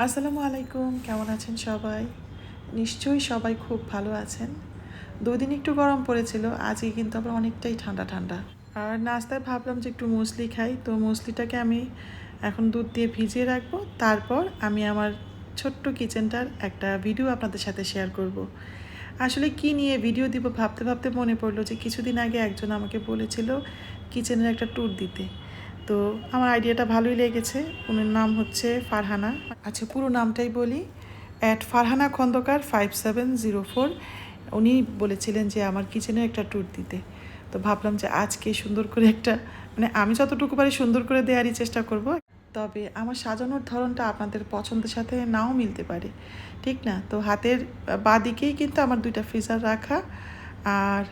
আসসালামু আলাইকুম, কেমন আছেন সবাই? নিশ্চয়ই সবাই খুব ভালো আছেন। দুই দিন একটু গরম পড়েছিল, আজকে কিন্তু আবার অনেকটাই ঠান্ডা ঠান্ডা। আর নাস্তায় ভাবলাম যে একটু মুসলি খাই, তো মুসলিটাকে আমি এখন দুধ দিয়ে ভিজিয়ে রাখব। তারপর আমি আমার ছোট্ট কিচেনটার একটা ভিডিও আপনাদের সাথে শেয়ার করব। আসলে কি নিয়ে ভিডিও দিব ভাবতে ভাবতে মনে পড়ল যে কিছুদিন আগে একজন আমাকে বলেছিল কিচেনের একটা ট্যুর দিতে। তো আমার আইডিয়াটা ভালোই লেগেছে। উনার নাম হচ্ছে ফারহানা। আচ্ছা পুরো নামটাই বলি। At Farhana Khandakar five seven zero four উনি বলেছিলেন যে, আমার কিচেনের একটা ট্যুর দিতে। তো ভাবলাম যে, আজকে সুন্দর করে একটা মানে আমি যতটুকু পারি সুন্দর করে দেওয়ারই চেষ্টা করব। তবে আমার সাজানোর ধরনটা আপনাদের পছন্দের সাথে নাও মিলতে পারে। ঠিক না? তো হাতের বাদিকেই কিন্তু আমার দুইটা ফ্রিজার রাখা। আর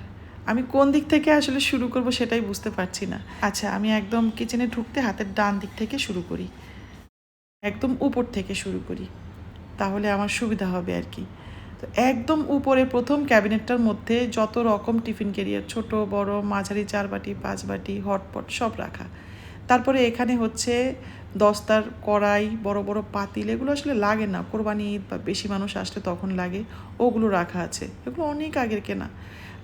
আমি কোন দিক থেকে আসলে শুরু করব সেটাই বুঝতে পারছি না। আচ্ছা আমি একদম কিচেনে ঢুকতে হাতের ডান দিক থেকে শুরু করি। একদম উপর থেকে শুরু করি। তাহলে আমার সুবিধা হবে আর কি। তো একদম উপরে প্রথম ক্যাবিনেটটার মধ্যে যত রকম টিফিন ক্যারিয়ার ছোট, বড়, মাঝারি চার বাটি পাঁচ বাটি হটপট, সব রাখা। তারপরে এখানে হচ্ছে দস্তার, কড়াই, বড় বড় পাতিল, এগুলো আসলে লাগে না। কোরবানি ঈদ বা বেশি মানুষ আসলে তখন লাগে। ওগুলো রাখা আছে। এগুলো অনেক আগের কেনা।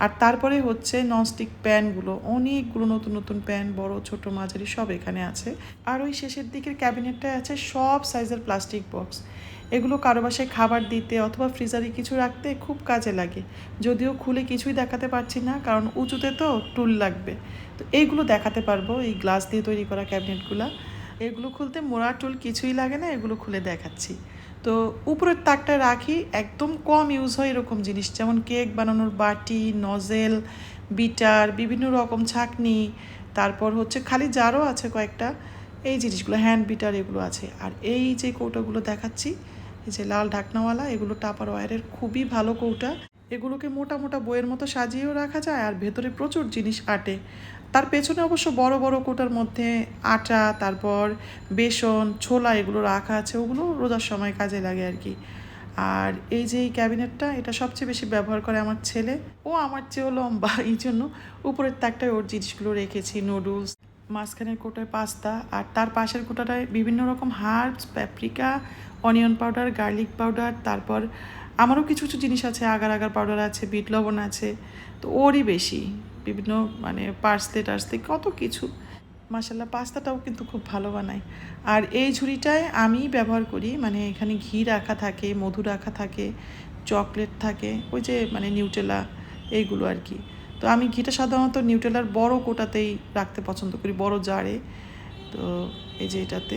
আর তারপরে হচ্ছে ননস্টিক প্যানগুলো, অনেকগুলো নতুন নতুন প্যান, বড়, ছোট, মাঝারি সব এখানে আছে। আর ওই শেষের দিকের ক্যাবিনেটটায় আছে সব সাইজের প্লাস্টিক বক্স। এগুলো কারও বাসায় খাবার দিতে অথবা ফ্রিজারে কিছু রাখতে খুব কাজে লাগে। যদিও খুলে কিছুই দেখাতে পারছি না, কারণ উঁচুতে তো টুল লাগবে। তো এইগুলো দেখাতে পারব, এই গ্লাস দিয়ে তৈরি করা ক্যাবিনেটগুলো। এগুলো খুলতে মোড়া টুল কিছুই লাগে না, এগুলো খুলে দেখাচ্ছি। তো উপরের তাকটা রাখি, একদম কম ইউজ হয় এরকম জিনিস, যেমন কেক বানানোর বাটি নজেল বিটার বিভিন্ন রকম ছাকনি, তারপর হচ্ছে খালি জারও আছে কয়েকটা, এই জিনিসগুলো হ্যান্ড বিটার এগুলো আছে। আর এই যে কৌটাগুলো দেখাচ্ছি, এই যে লাল ঢাকনাওয়ালা, এগুলো টাপার ওয়ারের খুবই ভালো কৌটা। এগুলোকে মোটা মোটা বইয়ের মতো সাজিয়েও রাখা যায়, আর ভেতরে প্রচুর জিনিস আটে। তার পেছনে অবশ্য বড় বড় কোটার মধ্যে আটা, তারপর বেসন, ছোলা এগুলো রাখা আছে, ওগুলো রোজার সময় কাজে লাগে আর কি। আর এই যে এই ক্যাবিনেটটা, এটা সবচেয়ে বেশি ব্যবহার করে আমার ছেলে। ও আমার চেয়েও লম্বা, এই জন্য উপরের তাকটায় ওর জিনিসগুলো রেখেছি, নুডলস, মাঝখানের কোটায় পাস্তা, আর তার পাশের কোটাটায় বিভিন্ন রকম herbs, paprika, onion powder, garlic powder, তারপর আমারও কিছু কিছু জিনিস আছে, আগার আগার পাউডার আছে, বিট লবণ আছে, তো ওরই বেশি। বিভিন্ন মানে পার্সলে টার্সলে কত কিছু। মাসাল্লাহ পাস্তাটাও কিন্তু খুব ভালো বানায়। আর এই ঝুড়িটায় আমি ব্যবহার করি মানে এখানে ঘি রাখা থাকে, মধু রাখা থাকে চকলেট থাকে, ওই যে মানে নিউটেলা এইগুলো আর কি। তো আমি ঘিটা সাধারণত নিউটেলার বড় কোটাতেই রাখতে পছন্দ করি, বড় জারে। তো এই যে এটাতে।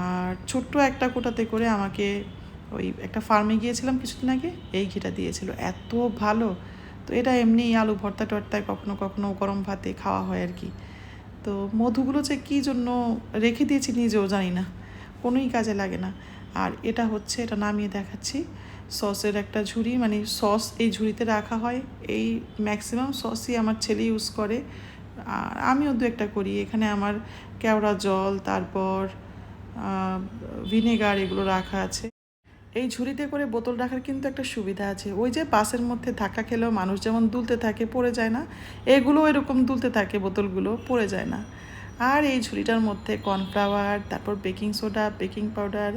আর ছোট্ট একটা কোটাতে করে আমাকে ওই একটা ফার্মে গিয়েছিলাম কিছুদিন আগে, এই ঘিটা দিয়েছিল। এত ভালো! তো এটা এমনি আলু ভর্তা টর্তায় কখনো কখনো গরম ভাতে খাওয়া হয় আর কি। তো মধুগুলো যে কী জন্য রেখে দিয়েছি নিজেও জানি না, কোনোই কাজে লাগে না। আর এটা হচ্ছে, এটা নামিয়ে দেখাচ্ছি, সসের একটা ঝুড়ি মানে সস এই ঝুড়িতে রাখা হয়, এই ম্যাক্সিমাম সসই আমার ছেলে ইউজ করে। আর আমিও দু একটা করি, এখানে আমার কেওড়া জল, তারপর ভিনেগার এগুলো রাখা আছে। এই ঝুড়িতে করে বোতল রাখার কিন্তু একটা সুবিধা আছে। ওই যে বাসের মধ্যে ধাক্কা খেলেও মানুষ যেমন দুলতে থাকে, পড়ে যায় না এগুলো এরকম দুলতে থাকে, বোতলগুলো পড়ে যায় না। আর এই ঝুড়িটার মধ্যে কর্নফ্লাওয়ার, তারপর baking soda, baking powder,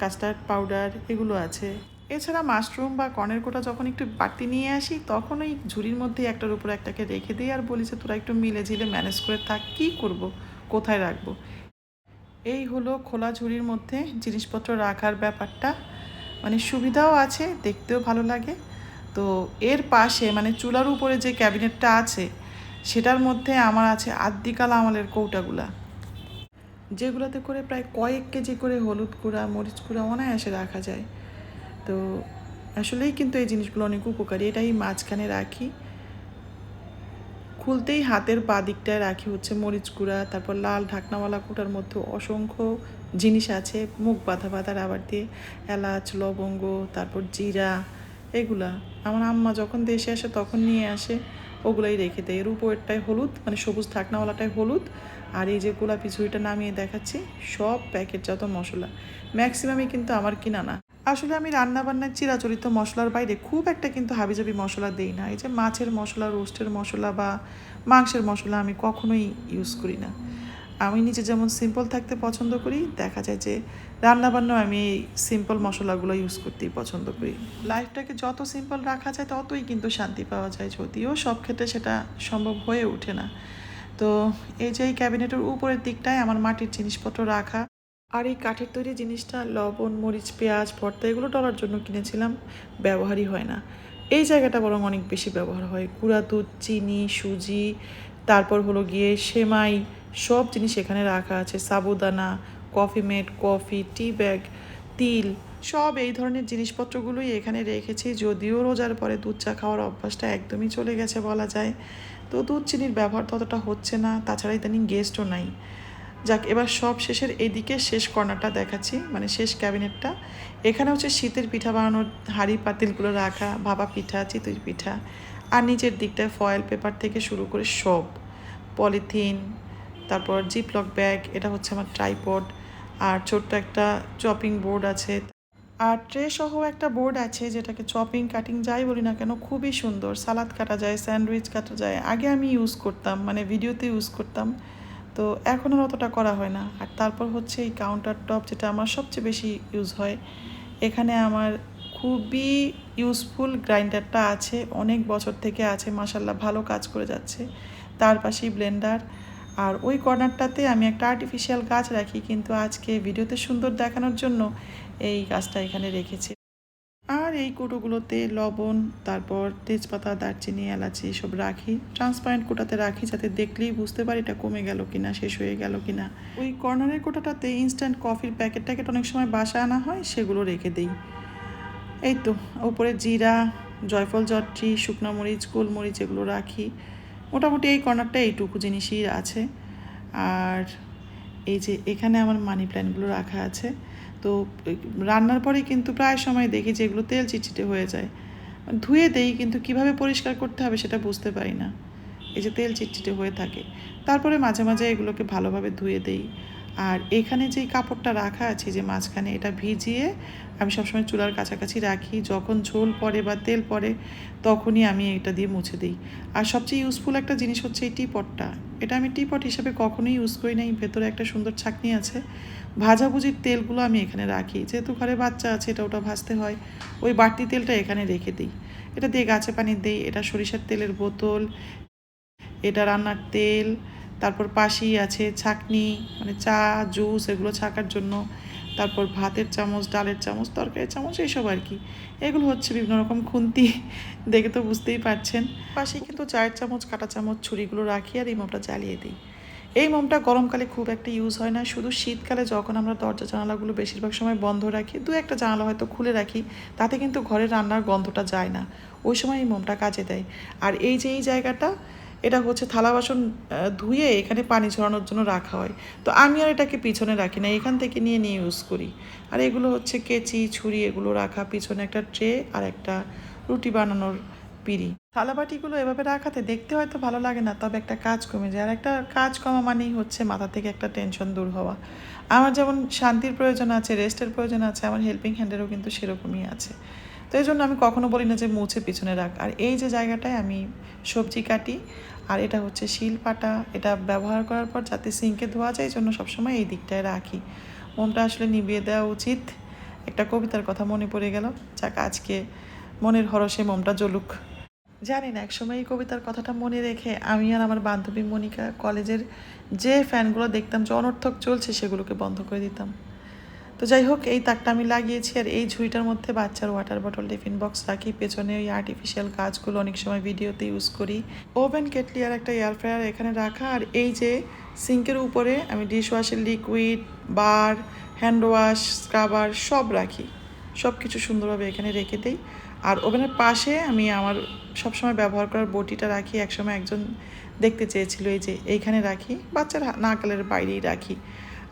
custard powder এগুলো আছে। এছাড়া মাশরুম বা কর্নের কোটা যখন একটু বাড়তি নিয়ে আসি, তখন ওই ঝুড়ির মধ্যে একটার উপর একটাকে রেখে দিই আর বলি যে, তোরা একটু মিলে ঝিলে ম্যানেজ করে থাক, কী করব? কোথায় রাখব? এই হলো খোলা ঝুড়ির মধ্যে জিনিসপত্র রাখার ব্যাপারটা। মানে সুবিধাও আছে, দেখতেও ভালো লাগে। তো এর পাশে মানে চুলার উপরে যে ক্যাবিনেটটা আছে, সেটার মধ্যে আমার আছে আদ্যিকাল আমলের কৌটাগুলা। যেগুলোতে করে প্রায় কয়েক কেজি করে হলুদ গুঁড়া, মরিচ গুঁড়া অনায়াসে রাখা যায়। তো আসলেই কিন্তু এই জিনিসগুলো অনেক উপকারী, এটাই মাঝখানে রাখি। খুলতেই হাতের পা দিকটায় রাখি হচ্ছে মরিচ গুঁড়া, তারপর লাল ঢাকনাওয়ালা কুটার মধ্যে অসংখ্য জিনিস আছে, মুখ বাঁধা বাঁধা রাবার দিয়ে, এলাচ, লবঙ্গ, তারপর জিরা, এগুলা। আমার আম্মা যখন দেশে আসে, তখন নিয়ে আসে, ওগুলাই রেখে দেয়। এর উপরেরটাই হলুদ মানে সবুজ ঢাকনাওয়ালাটাই হলুদ। আর এই যে গোলাপি ঝুড়িটা নামিয়ে দেখাচ্ছি, সব প্যাকেটজাত মশলা। ম্যাক্সিমামই কিন্তু আমার কিনা না। আসলে আমি রান্নাবান্নার চিরাচরিত মশলার বাইরে খুব একটা কিন্তু হাবিজাবি মশলা দিই না। এই যে মাছের মশলা, রোস্টের মশলা বা মাংসের মশলা আমি কখনোই ইউজ করি না। আমি নিজে যেমন সিম্পল থাকতে পছন্দ করি, দেখা যায় যে রান্নাবান্নাও আমি সিম্পল মশলাগুলো ইউজ করতেই পছন্দ করি। লাইফটাকে যত সিম্পল রাখা যায়, ততই কিন্তু শান্তি পাওয়া যায়। যদিও সব ক্ষেত্রে সেটা সম্ভব হয়ে ওঠে না। তো এই যে এই ক্যাবিনেটের উপরের দিকটায় আমার মাটির জিনিসপত্র রাখা আর এই কাঠের তৈরি জিনিসটা, লবণ, মরিচ, পেঁয়াজ, ভর্তা, এগুলো ডলার জন্য কিনেছিলাম, ব্যবহারই হয় না। এই জায়গাটা বরং অনেক বেশি ব্যবহার হয়। গুঁড়া দুধ, চিনি, সুজি তারপর হলো গিয়ে সেমাই, সব জিনিস এখানে রাখা আছে। সাবুদানা, coffee made coffee, tea bag, তিল, সব এই ধরনের জিনিসপত্রগুলোই এখানে রেখেছি। যদিও রোজার পরে দুধ চা খাওয়ার অভ্যাসটা একদমই চলে গেছে বলা যায়। তো দুধ চিনির ব্যবহার ততটা হচ্ছে না, তাছাড়া ইদানিং গেস্টও নাই। যাক, এবার সব শেষের এইদিকে শেষ কর্নারটা দেখাচ্ছি মানে শেষ ক্যাবিনেটটা। এখানে হচ্ছে শীতের পিঠা বানানোর হাঁড়ি পাতিলগুলো রাখা, ভাপা পিঠা, চিতই পিঠা আর নিচের দিকটায় ফয়েল পেপার থেকে শুরু করে সব। পলিথিন, তারপর জিপলক ব্যাগ এটা হচ্ছে আমার ট্রাইপড আর ছোট্ট একটা চপিং বোর্ড আছে। আর ট্রে সহ একটা বোর্ড আছে, যেটাকে চপিং কাটিং যাই বলি না কেন, খুবই সুন্দর। সালাদ কাটা যায় স্যান্ডউইচ কাটা যায়। আগে আমি ইউজ করতাম মানে ভিডিওতে ইউজ করতাম। তো এখন আর অতটা করা হয় না। আর তারপর হচ্ছে এই কাউন্টার টপ যেটা আমার সবচেয়ে বেশি ইউজ হয়। এখানে আমার খুবই ইউজফুল গ্রাইন্ডারটা আছে, অনেক বছর থেকে আছে মাসাল্লাহ ভালো কাজ করে যাচ্ছে। তার পাশেই ব্লেন্ডার। আর ওই কর্নারটাতে আমি একটা আর্টিফিশিয়াল গাছ রাখি, কিন্তু আজকে ভিডিওতে সুন্দর দেখানোর জন্য এই গাছটা এখানে রেখেছি। আর এই কুটোগুলোতে লবণ, তারপর তেজপাতা, দারচিনি, এলাচি সব রাখি। ট্রান্সপারেন্ট কোটাতে রাখি যাতে দেখলেই বুঝতে পারি এটা কমে গেল কিনা, শেষ হয়ে গেল কিনা। ওই কর্নারের কোটাটাতে ইনস্ট্যান্ট কফির প্যাকেট ট্যাকেট অনেক সময় বাসা আনা হয়, সেগুলো রেখে দিই। এই তো উপরে জিরা, জয়ফল জট্রি শুকনো মরিচ, গোলমরিচ এগুলো রাখি। মোটামুটি এই কর্নারটা এইটুকু জিনিসই আছে। আর এই যে এখানে আমার মানি প্ল্যান্টগুলো রাখা আছে। তো রান্নার পরে কিন্তু প্রায় সময় দেখি যে এগুলো তেল চিটচিটে হয়ে যায়। ধুয়ে দেই কিন্তু কীভাবে পরিষ্কার করতে হবে সেটা বুঝতে পারি না। এই যে তেল চিটচিটে হয়ে থাকে। তারপরে মাঝে মাঝে এগুলোকে ভালোভাবে ধুয়ে দেই। আর এখানে যেই কাপড়টা রাখা আছে যে মাঝখানে এটা ভিজিয়ে আমি সবসময় চুলার কাছাকাছি রাখি, যখন ঝোল পড়ে বা তেল পড়ে তখনই আমি এটা দিয়ে মুছে দিই। আর সবচেয়ে ইউজফুল একটা জিনিস হচ্ছে এই টিপটটা এটা আমি টিপট হিসেবে কখনোই ইউজ করি নাই, ভেতরে একটা সুন্দর ছাকনি আছে। ভাজাভুজির তেলগুলো আমি এখানে রাখি। যেহেতু ঘরে বাচ্চা আছে, এটা ওটা ভাজতে হয়। ওই বাড়তি তেলটা এখানে রেখে দিই। এটা দিয়ে গাছে পানি দিই, এটা সরিষার তেলের বোতল, এটা রান্নার তেল তারপর পাশেই আছে ছাকনি মানে চা, জুস এগুলো ছাকার জন্য। তারপর ভাতের চামচ, ডালের চামচ, তরকারির চামচ, এইসব আর কি। এগুলো হচ্ছে বিভিন্ন রকম খুন্তি, দেখে তো বুঝতেই পারছেন। পাশেই কিন্তু চায়ের চামচ, কাটা চামচ, ছুরিগুলো রাখি আর এই মোমটা জ্বালিয়ে দিই। এই মোমটা গরমকালে খুব একটা ইউজ হয় না। শুধু শীতকালে যখন আমরা দরজা জানালাগুলো বেশিরভাগ সময় বন্ধ রাখি, দু একটা জানালা হয়তো খুলে রাখি, তাতে কিন্তু ঘরের রান্নার গন্ধটা যায় না। ওই সময় এই মোমটা কাজে দেয়। আর এই যে এই জায়গাটা এটা হচ্ছে থালা বাসন ধুয়ে এখানে পানি ছড়ানোর জন্য রাখা হয়। তো আমি আর এটাকে পিছনে রাখি না, এখান থেকে নিয়ে নিয়ে ইউজ করি। আর এগুলো হচ্ছে কেচি, ছুরি, এগুলো রাখা, পিছনে একটা ট্রে আর একটা রুটি বানানোর পিড়ি। থালাবাটিগুলো এভাবে রাখাতে দেখতে হয়তো ভালো লাগে না, তবে একটা কাজ কমে যায়। আর একটা কাজ কমা মানেই হচ্ছে মাথা থেকে একটা টেনশন দূর হওয়া। আমার যেমন শান্তির প্রয়োজন আছে রেস্টের প্রয়োজন আছে, আমার হেল্পিং হ্যান্ডেরও কিন্তু সেরকমই আছে। তো এই জন্য আমি কখনো বলি না যে মুছে পিছনে রাখ। আর এই যে জায়গাটায় আমি সবজি কাটি, আর এটা হচ্ছে শিল পাটা এটা ব্যবহার করার পর যাতে সিঙ্কে ধোয়া যায়, এই জন্য সবসময় এই দিকটায় রাখি। মোমটা আসলে নিভিয়ে দেওয়া উচিত। একটা কবিতার কথা মনে পড়ে গেল, যাক আজকে মনের হরসে মোমটা জ্বলুক। জানি না, একসময় এই কবিতার কথাটা মনে রেখে আমি আর আমার বান্ধবী মনিকা কলেজের যে ফ্যানগুলো দেখতাম যে অনর্থক চলছে সেগুলোকে বন্ধ করে দিতাম। তো যাই হোক, এই তাকটা আমি লাগিয়েছি আর এই ঝুড়িটার মধ্যে বাচ্চার ওয়াটার বটল টিফিন বক্স রাখি। পেছনে ওই আর্টিফিশিয়াল কাজগুলো অনেক সময় ভিডিওতে ইউজ করি। ওভেন কেটলি আর একটা এয়ার ফ্রায়ার এখানে রাখা। আর এই যে সিঙ্কের উপরে আমি ডিশ ওয়াশের liquid bar hand wash scrubber সব রাখি। সব কিছু সুন্দরভাবে এখানে রেখে দিই। আর ওভেনের পাশে আমি আমার সবসময় ব্যবহার করার বটিটা রাখি। একসময় একজন দেখতে চেয়েছিল এই যে এইখানে রাখি। বাচ্চার নাকালের বাইরেই রাখি।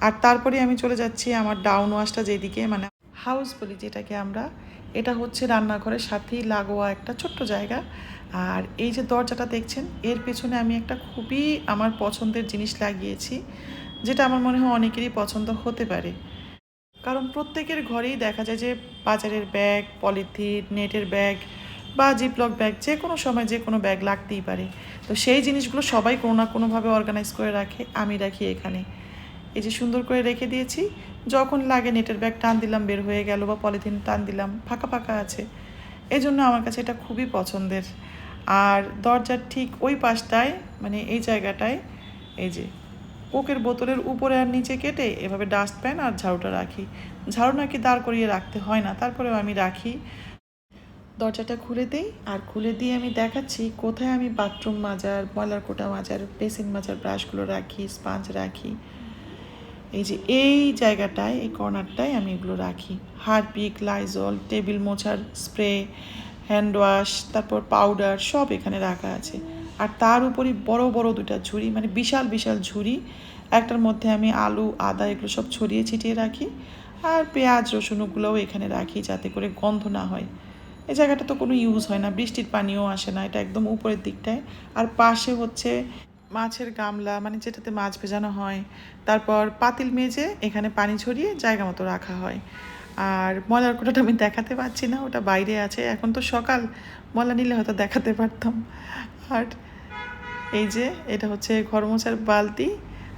আর তারপরে আমি চলে যাচ্ছি আমার ডাউন ওয়াশটা যেদিকে মানে হাউস বলি যেটাকে আমরা। এটা হচ্ছে রান্নাঘরের সাথেই লাগোয়া একটা ছোট্ট জায়গা। আর এই যে দরজাটা দেখছেন, এর পেছনে আমি একটা খুবই আমার পছন্দের জিনিস লাগিয়েছি, যেটা আমার মনে হয় অনেকেরই পছন্দ হতে পারে। কারণ প্রত্যেকের ঘরেই দেখা যায় যে বাজারের ব্যাগ পলিথিন নেটের ব্যাগ বা জিপলক ব্যাগ যে কোনো সময় যে কোনো ব্যাগ লাগতেই পারে। তো সেই জিনিসগুলো সবাই কোনো না কোনোভাবে অর্গানাইজ করে রাখে, আমি রাখি এখানে। এই যে সুন্দর করে রেখে দিয়েছি। যখন লাগে নেটের ব্যাগ টান দিলাম, বের হয়ে গেল বা পলিথিন টান দিলাম, ফাঁকা ফাঁকা আছে। এই জন্য আমার কাছে এটা খুবই পছন্দের। আর দরজার ঠিক ওই পাশটায় মানে এই জায়গাটায়, এই যে কোকের বোতলের উপরে আর নিচে কেটে এভাবে ডাস্টপ্যান আর ঝাড়ুটা রাখি। ঝাড়ু নাকি দাঁড় করিয়ে রাখতে হয় না, তারপরেও আমি রাখি। দরজাটা খুলে দিই, আর খুলে দিয়ে আমি দেখাচ্ছি কোথায় আমি বাথরুম মাজার ময়লার কোটা মাজার, বেসিন মাজার, ব্রাশগুলো রাখি, স্পাঞ্জ রাখি। এই যে এই জায়গাটায়, এই কর্নারটায় আমি এগুলো রাখি। হারপিক, লাইজল, টেবিল মোছার স্প্রে, হ্যান্ড ওয়াশ, তারপর পাউডার সব এখানে রাখা আছে। আর তার উপরই বড় বড় দুটা ঝুড়ি মানে বিশাল বিশাল ঝুড়ি। একটার মধ্যে আমি আলু, আদা এগুলো সব ছড়িয়ে ছিটিয়ে রাখি। আর পেঁয়াজ রসুনগুলোও এখানে রাখি যাতে করে গন্ধ না হয়। এই জায়গাটা তো কোনো ইউজ হয় না, বৃষ্টির পানিও আসে না, এটা একদম উপরের দিকটায়। আর পাশে হচ্ছে মাছের গামলা মানে যেটাতে মাছ ভেজানো হয়। তারপর পাতিল মেজে এখানে পানি ছড়িয়ে জায়গা মতো রাখা হয়। আর ময়লার কোটাটা আমি দেখাতে পারছি না, ওটা বাইরে আছে। এখন তো সকাল, ময়লা নিলে হয়তো দেখাতে পারতাম। আর এই যে, এটা হচ্ছে ঘর মোছার বালতি।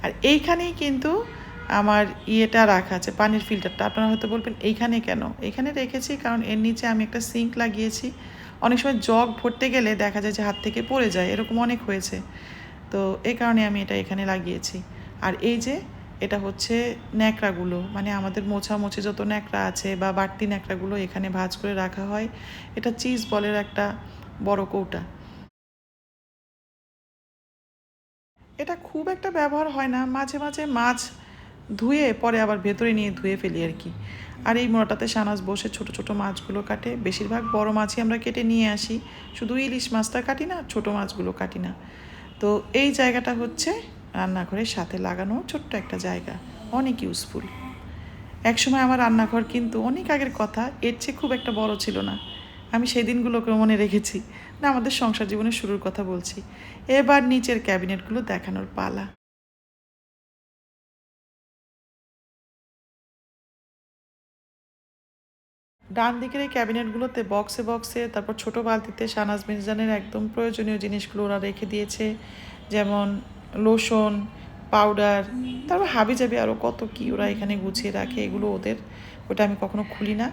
আর এইখানেই কিন্তু আমার ইয়েটা রাখা আছে, পানির ফিল্টারটা। আপনারা হয়তো বলবেন, এইখানে কেন? এইখানে রেখেছি কারণ এর নিচে আমি একটা সিঙ্ক লাগিয়েছি। অনেক সময় জগ ভরতে গেলে দেখা যায় যে হাত থেকে পড়ে যায়, এরকম অনেক হয়েছে। তো এই কারণে আমি এটা এখানে লাগিয়েছি। আর এই যে, এটা হচ্ছে ন্যাকড়াগুলো মানে আমাদের মোছামুছি যত ন্যাকড়া আছে বা বাড়তি ন্যাকড়াগুলো এখানে ভাজ করে রাখা হয়, এটা চিজ বলের একটা বড় কৌটা। এটা খুব একটা ব্যবহার হয় না, মাঝে মাঝে মাছ ধুয়ে পরে আবার ভেতরে নিয়ে ধুয়ে ফেলি আর কি। আর এই মোড়াটাতে সানাজ বসে ছোট ছোট মাছগুলো কাটে, বেশিরভাগ বড় মাছই আমরা কেটে নিয়ে আসি, শুধু ইলিশ মাছটা কাটি না, ছোট মাছগুলো কাটি না। তো এই জায়গাটা হচ্ছে রান্নাঘরের সাথে লাগানো ছোট্ট একটা জায়গা, অনেক ইউজফুল একসময় আমার রান্নাঘর কিন্তু অনেক আগের কথা, এর চেয়ে খুব একটা বড় ছিল না। আমি সেই দিনগুলোকে মনে রেখেছি। না, আমাদের সংসার জীবনের শুরুর কথা বলছি। এবার নিচের ক্যাবিনেটগুলো দেখানোর পালা। ডান দিকের এই ক্যাবিনেটগুলোতে বক্সে বক্সে, তারপর ছোট বালতিতে শানাজ মির্জানের একদম প্রয়োজনীয় জিনিসগুলো ওরা রেখে দিয়েছে, যেমন লোশন, পাউডার, তারপর হাবি যাবি আরও কত কি ওরা এখানে গুছিয়ে রাখে, এগুলো ওদের, ওটা আমি কখনো খুলি না।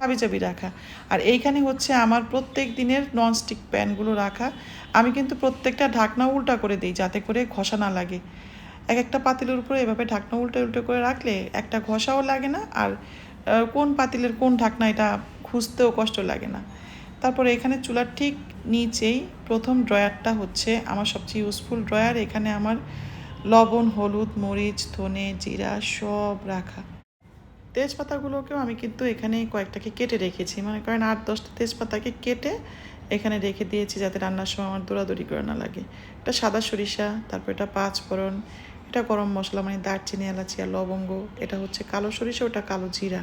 হাবি যাবি রাখা। আর এইখানে হচ্ছে আমার প্রত্যেক দিনের ননস্টিক প্যানগুলো রাখা। আমি কিন্তু প্রত্যেকটা ঢাকনা উল্টা করে দিই যাতে করে ঘষা না লাগে। এক একটা পাতিলের উপরে এভাবে ঢাকনা উল্টে উল্টে করে রাখলে একটা ঘষাও লাগে না, আর কোন পাতিলের কোন ঢাকনা এটা খুঁজতেও কষ্ট লাগে না। তারপরে এখানে চুলার ঠিক নিচেই প্রথম ড্রয়ারটা হচ্ছে আমার সবচেয়ে ইউজফুল ড্রয়ার। এখানে আমার লবণ, হলুদ, মরিচ, ধনে, জিরা সব রাখা। তেজপাতাগুলোকেও আমি কিন্তু এখানে কয়েকটাকে কেটে রেখেছি। মনে করেন আট, দশটা তেজপাতাকে কেটে এখানে রেখে দিয়েছি যাতে রান্নার সময় আমার দৌড়াদৌড়ি করে না লাগে। এটা সাদা সরিষা, তারপর এটা পাঁচ ফোড়ন এটা গরম মশলা মানে দারচিনি, এলাচি আর লবঙ্গ, এটা হচ্ছে কালো সরিষা, ওটা কালো জিরা।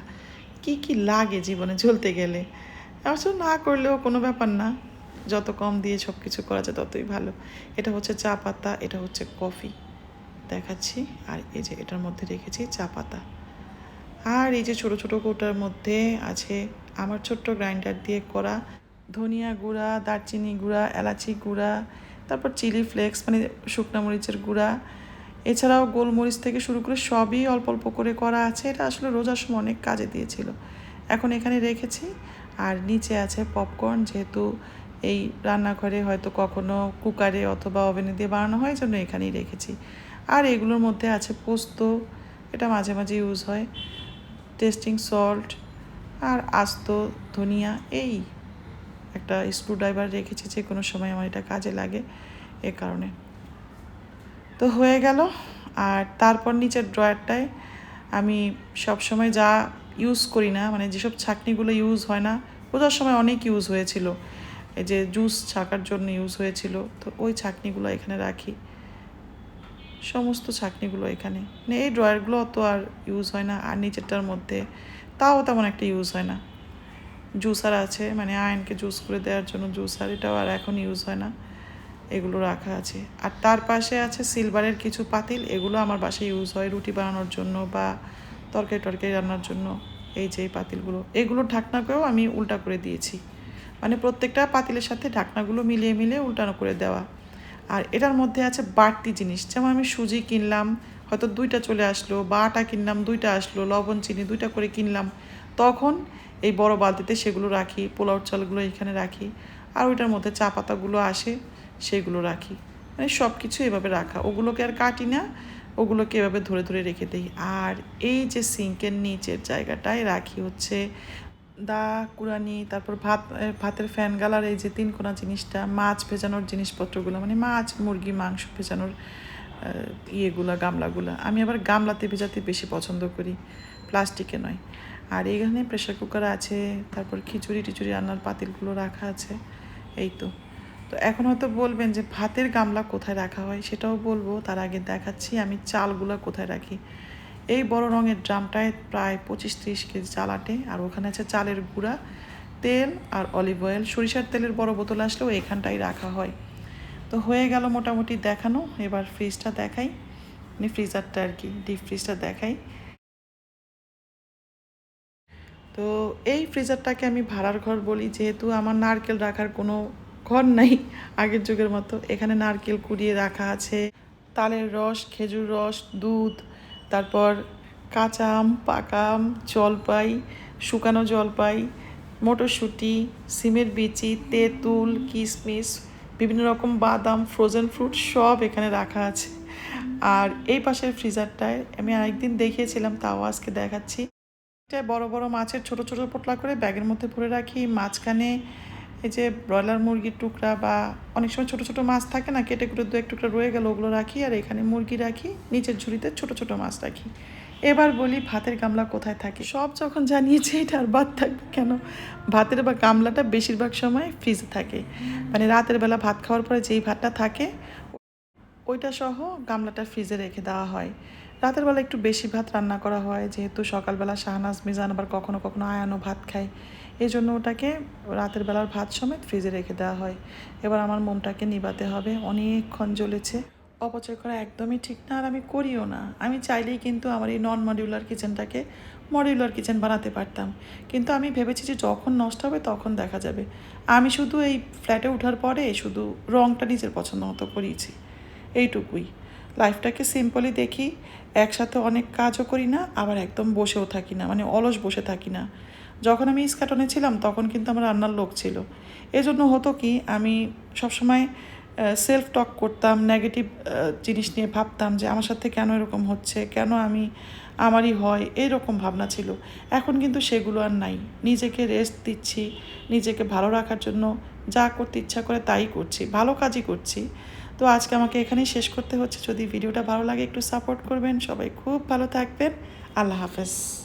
কি কি লাগে জীবনে চলতে গেলে? আসলে না করলেও কোনো ব্যাপার না। যত কম দিয়ে সব কিছু করা যায় ততই ভালো। এটা হচ্ছে চা পাতা, এটা হচ্ছে কফি। দেখাচ্ছি। আর এই যে এটার মধ্যে রেখেছি চা পাতা। আর এই যে ছোট ছোট কৌটার মধ্যে আছে আমার ছোট্ট গ্রাইন্ডার দিয়ে করা ধনিয়া গুঁড়া, দারচিনি গুঁড়া, এলাচি গুঁড়া, তারপর চিলি ফ্লেক্স মানে শুকনো মরিচের গুঁড়া এছাড়াও গোলমরিচ থেকে শুরু করে সবই অল্প অল্প করে করা আছে। এটা আসলে রোজার সময় অনেক কাজে দিয়েছিল। এখন এখানে রেখেছি। আর নিচে আছে পপকর্ন যেহেতু এই রান্নাঘরে হয়তো কখনো কুকারে অথবা ওভেনে দিয়ে বানানো হয় জন্য এখানেই রেখেছি। আর এগুলোর মধ্যে আছে পোস্ত, এটা মাঝে মাঝে ইউজ হয়। টেস্টিং সল্ট আর আস্ত ধনিয়া, এই একটা স্ক্রুড্রাইভার রেখেছি যে কোনো সময় আমার এটা কাজে লাগে এ কারণে। তো হয়ে গেল। আর তারপর নিচের ড্রয়ারটায় আমি সব সময় যা ইউজ করি না মানে যেসব ছাকনিগুলো ইউজ হয় না পূজার সময় অনেক ইউজ হয়েছিল। এই যে জুস ছাকার জন্য ইউজ হয়েছিল, তো ওই ছাকনিগুলো এখানে রাখি। সমস্ত ছাকনিগুলো এখানে। মানে এই ড্রয়ারগুলো অত আর ইউজ হয় না, আর নিচেরটার মধ্যে তাও তেমন একটা ইউজ হয় না। জুসার আছে মানে আয়নকে জুস করে দেওয়ার জন্য জুসার এটাও আর এখন ইউজ হয় না। এগুলো রাখা আছে। আর তার পাশে আছে সিলভারের কিছু পাতিল। এগুলো আমার বাসায় ইউজ হয় রুটি বানানোর জন্য বা তরকারি টরকারি রান্নার জন্য। এই যে পাতিলগুলো। এগুলোর ঢাকনাকেও আমি উল্টা করে দিয়েছি। মানে প্রত্যেকটা পাতিলের সাথে ঢাকনাগুলো মিলিয়ে মিলিয়ে উল্টানো করে দেওয়া। আর এটার মধ্যে আছে বাড়তি জিনিস। যেমন আমি সুজি কিনলাম, হয়তো দুইটা চলে আসলো বা আটা কিনলাম, দুইটা আসলো, লবণ, চিনি, দুইটা করে কিনলাম। তখন এই বড় বালতিতে সেগুলো রাখি, পোলাও চালগুলো এখানে রাখি। আর ওইটার মধ্যে চা পাতাগুলো আসে। সেগুলো রাখি। মানে সব কিছু এভাবে রাখা। ওগুলোকে আর কাটি না। ওগুলোকে এভাবে ধরে ধরে রেখে দিই। আর এই যে সিঙ্কের নিচের জায়গাটায় রাখি হচ্ছে দা কুরানি তারপর ভাত ভাতের ফ্যান গালার এই যে তিন কোনা জিনিসটা, মাছ ভেজানোর জিনিসপত্রগুলো মানে মাছ, মুরগি, মাংস ভেজানোর ইয়েগুলা, গামলাগুলা। আমি আবার গামলাতে ভেজাতে বেশি পছন্দ করি। প্লাস্টিকে নয়। আর এখানে প্রেশার কুকার আছে। তারপর খিচুড়ি টিচুড়ি রান্নার পাতিলগুলো রাখা আছে। এই তো। তো এখন হয়তো বলবেন যে ভাতের গামলা কোথায় রাখা হয় সেটাও বলব। তার আগে দেখাচ্ছি, আমি চালগুলো কোথায় রাখি। এই বড় রঙের ড্রামটায় প্রায় পঁচিশ ত্রিশ কেজি চাল আটে, আর ওখানে আছে চালের গুঁড়া, তেল আর অলিভ অয়েল। সরিষার তেলের বড় বোতল আসলেও এখানটাই রাখা হয়। তো হয়ে গেল মোটামুটি দেখানো, এবার ফ্রিজটা দেখাই। মানে ফ্রিজারটা আর কি, ডিপ ফ্রিজটা দেখাই। তো এই ফ্রিজারটাকে আমি ভাড়ার ঘর বলি, যেহেতু আমার নারকেল রাখার কোনো ঘর নাই আগের যুগের মতো। এখানে নারকেল কুড়িয়ে রাখা আছে, তালের রস, খেজুর রস, দুধ, তারপর কাঁচা আম, পাকা আম, জলপাই, শুকানো জলপাই, মটরশুঁটি, সিমের বিচি, তেঁতুল কিশমিশ বিভিন্ন রকম বাদাম ফ্রোজেন ফ্রুট সব এখানে রাখা আছে। আর এই পাশের ফ্রিজারটায় আমি আরেকদিন দেখিয়েছিলাম, তাও আজকে দেখাচ্ছি। এটা বড় বড় মাছের ছোট ছোট পোটলা করে ব্যাগের মধ্যে ভরে রাখি, মাঝখানে এই যে ব্রয়লার মুরগির টুকরা বা অনেক সময় ছোট ছোট মাছ থাকে না, কেটে কুটে দু এক টুকরা রয়ে গেল, ওগুলো রাখি আর এখানে মুরগি রাখি, নিচের ঝুড়িতে ছোট ছোট মাছ রাখি। এবার বলি ভাতের গামলা কোথায় থাকে? সব যখন জানিয়েছে এটা আর বাদ থাকবে কেন? ভাতের বা গামলাটা বেশিরভাগ সময় ফ্রিজে থাকে। মানে রাতের বেলা ভাত খাওয়ার পরে যেই ভাতটা থাকে, ওইটা সহ গামলাটা ফ্রিজে রেখে দেওয়া হয়। রাতের বেলা একটু বেশি ভাত রান্না করা হয়, যেহেতু সকালবেলা শাহনাজ মিজান আবার কখনো কখনো আয়ানো ভাত খায়। এই জন্য ওটাকে রাতের বেলার ভাত সমেত ফ্রিজে রেখে দেওয়া হয়। এবার আমার মোমটাকে নিবাতে হবে। অনেকক্ষণ জ্বলেছে। অপচয় করা একদমই ঠিক না, আর আমি করিও না। আমি চাইলেই কিন্তু আমার এই নন মডিউলার কিচেনটাকে মডিউলার কিচেন বানাতে পারতাম। কিন্তু আমি ভেবেছি যে যখন নষ্ট হবে তখন দেখা যাবে। আমি শুধু এই ফ্ল্যাটে ওঠার পরে শুধু রঙটা নিজের পছন্দ মতো করিয়েছি। এইটুকুই। লাইফটাকে সিম্পলি দেখি। একসাথে অনেক কাজও করি না, আবার একদম বসেও থাকি না। মানে অলস বসে থাকি না। যখন আমি ইস্কাটনে ছিলাম, তখন কিন্তু আমার রান্নার লোক ছিল। এজন্য হতো কি, আমি সবসময় সেলফ টক করতাম নেগেটিভ জিনিস নিয়ে ভাবতাম যে আমার সাথে কেন এরকম হচ্ছে, কেন আমি আমারই হয় এইরকম ভাবনা ছিল। এখন কিন্তু সেগুলো আর নাই। নিজেকে রেস্ট দিচ্ছি, নিজেকে ভালো রাখার জন্য যা করতে ইচ্ছা করে তাই করছি, ভালো কাজই করছি। তো আজকে আমাকে এখানেই শেষ করতে হচ্ছে। যদি ভিডিওটা ভালো লাগে একটু সাপোর্ট করবেন। সবাই খুব ভালো থাকবেন। আল্লাহ হাফেজ।